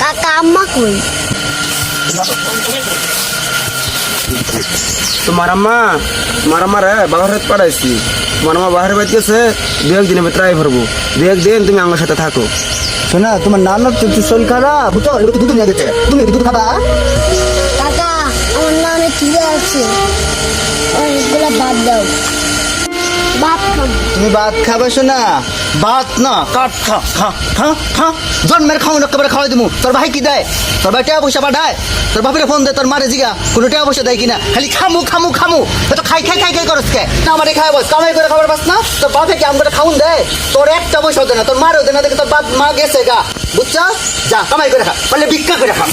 কাকা আম্মা কই? তোমার আম্মা তোমার আমার বাবার হাত পাঠাইছি। তোমার আম্মা বাহারে বাড়ি গেছে দু একদিনের ভিতরে আই ভরবো দু একদিন তুমি আমার সাথে থাকো। শোনা তোমার নানার তো শরীর খারাপ? বুঝছ? তো দুধ নিয়ে দিতে তুমি দুধ খাবা? কাকা আমার না অনেক খিদে আছে অনেকগুলো বাদ দাও। তুমি ভাত খাবে শোনা ভাত না কাট খা খা খা খা। জন্মের খাও না একেবারে খাওয়াই দিমু। তোর ভাই কি দেয়? তোর ভাই টাকা পয়সা পাঠায়? তোর বাপের ফোন দে, তোর মারে জিগা। কোনো টাকা পয়সা দেয় কিনা? খালি খামু খামু খামু। তো খাই খাই খাই খাই করস কে? না, আমারে খাই বস। কামাই করে খাবার পাস না? তোর বাপে কি আমাকে খাউন দেয় তোর একটা পয়সা দেয় না, তোর মারও দেয় না, দেখে তোর বাপ মা গেছে গা। বুঝছা যা, কামাই করে খা। পারলে ভিক্ষা করে খা।